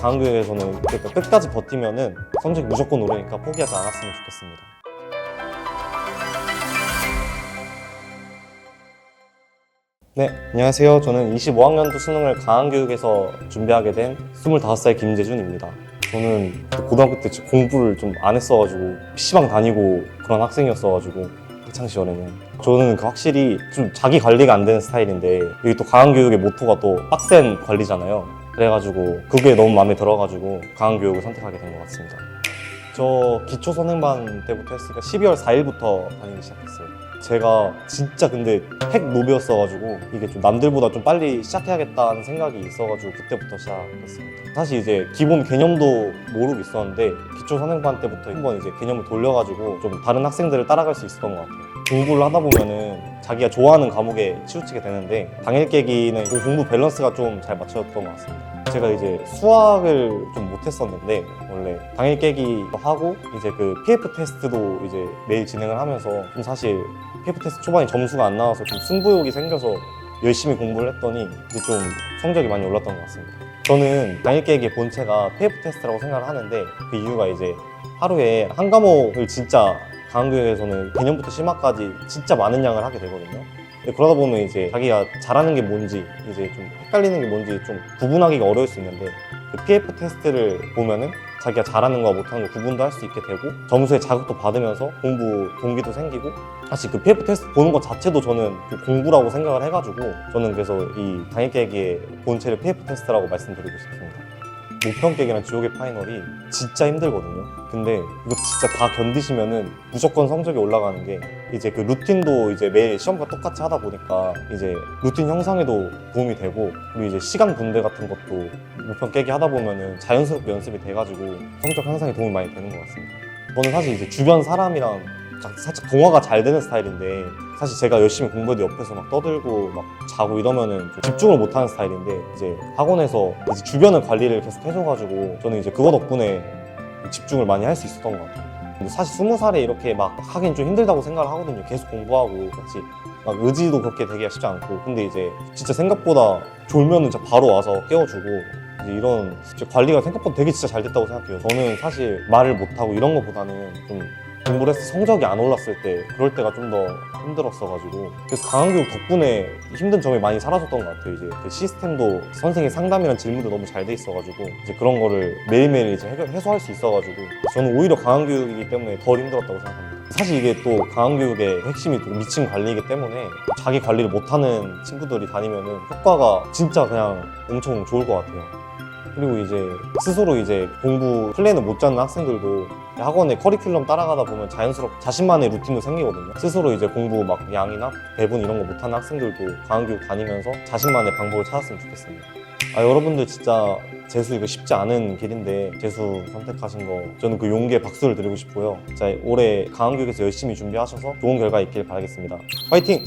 강교에서는 그러니까 끝까지 버티면은 성적이 무조건 오르니까 포기하지 않았으면 좋겠습니다. 네, 안녕하세요. 저는 25학년도 수능을 강한교육에서 준비하게 된 25살 김재준입니다. 저는 고등학교 때 공부를 좀 안 했어가지고 PC방 다니고 그런 학생이었어가지고 학창 시절에는 저는 그 확실히 좀 자기 관리가 안 되는 스타일인데 여기 또 강한교육의 모토가 또 빡센 관리잖아요. 그래가지고 그게 너무 마음에 들어가지고 강한교육을 선택하게 된 것 같습니다. 저 기초 선행반 때부터 했으니까 12월 4일부터 다니기 시작했어요. 제가 진짜 근데 핵 노비였어가지고 이게 좀 남들보다 좀 빨리 시작해야겠다는 생각이 있어가지고 그때부터 시작했습니다. 사실 이제 기본 개념도 모르고 있었는데 기초 선행반 때부터 한번 이제 개념을 돌려가지고 좀 다른 학생들을 따라갈 수 있었던 것 같아요. 공부를 하다 보면은 자기가 좋아하는 과목에 치우치게 되는데 당일 깨기는 그 공부 밸런스가 좀 잘 맞춰졌던 것 같습니다. 제가 이제 수학을 좀 못했었는데 원래 당일 깨기도 하고 이제 그 PF 테스트도 이제 매일 진행을 하면서 좀 사실 PF 테스트 초반에 점수가 안 나와서 좀 승부욕이 생겨서 열심히 공부를 했더니 이제 좀 성적이 많이 올랐던 것 같습니다. 저는 당일 깨기의 본체가 PF 테스트라고 생각을 하는데 그 이유가 이제 하루에 한 과목을 진짜 강교에서는 개념부터 심화까지 진짜 많은 양을 하게 되거든요. 그러다 보면 이제 자기가 잘하는 게 뭔지 이제 좀 헷갈리는 게 뭔지 좀 구분하기가 어려울 수 있는데 그 PF 테스트를 보면은 자기가 잘하는 거와 못하는 거 구분도 할 수 있게 되고 점수에 자극도 받으면서 공부 동기도 생기고 사실 그 PF 테스트 보는 것 자체도 저는 좀 공부라고 생각을 해가지고 저는 그래서 이 당일 깨기의 본체를 PF 테스트라고 말씀드리고 싶습니다. 깨기랑 지옥의 파이널이 진짜 힘들거든요. 근데 이거 진짜 다 견디시면은 무조건 성적이 올라가는 게 이제 그 루틴도 이제 매일 시험과 똑같이 하다 보니까 이제 루틴 형성에도 도움이 되고 그리고 이제 시간 분배 같은 것도 목평 깨기 하다 보면은 자연스럽게 연습이 돼가지고 성적 향상에 도움이 많이 되는 것 같습니다. 저는 사실 이제 주변 사람이랑 자- 살짝 동화가 잘 되는 스타일인데 사실 제가 열심히 공부해도 옆에서 막 떠들고 막 자고 이러면은 좀 집중을 못하는 스타일인데 이제 학원에서 이제 주변을 관리를 계속 해줘가지고 저는 이제 그거 덕분에 집중을 많이 할 수 있었던 것 같아요. 근데 사실 스무 살에 이렇게 막 하긴 좀 힘들다고 생각을 하거든요. 계속 공부하고 같이 막 의지도 그렇게 되기가 쉽지 않고 근데 이제 진짜 생각보다 졸면은 진짜 바로 와서 깨워주고 이런 관리가 생각보다 되게 진짜 잘 됐다고 생각해요. 저는 사실 말을 못하고 이런 것보다는 좀 공부를 해서 성적이 안 올랐을 때 그럴 때가 좀 더 힘들었어가지고 그래서 강한교육 덕분에 힘든 점이 많이 사라졌던 것 같아요. 이제 그 시스템도 선생님 상담이랑 질문도 너무 잘 돼 있어가지고 이제 그런 거를 매일매일 이제 해결, 해소할 수 있어가지고 저는 오히려 강한교육이기 때문에 덜 힘들었다고 생각합니다. 사실 이게 또 강한교육의 핵심이 또 미친 관리이기 때문에 자기 관리를 못하는 친구들이 다니면은 효과가 진짜 그냥 엄청 좋을 것 같아요 그리고 이제 스스로 이제 공부 플랜을 못 짜는 학생들도 학원의 커리큘럼 따라가다 보면 자연스럽게 자신만의 루틴도 생기거든요. 스스로 이제 공부 막 양이나 배분 이런 거 못하는 학생들도 강한교육 다니면서 자신만의 방법을 찾았으면 좋겠습니다. 아, 여러분들 진짜 재수 이거 쉽지 않은 길인데 재수 선택하신 거 저는 그 용기에 박수를 드리고 싶고요. 자, 올해 강한교육에서 열심히 준비하셔서 좋은 결과 있길 바라겠습니다. 화이팅!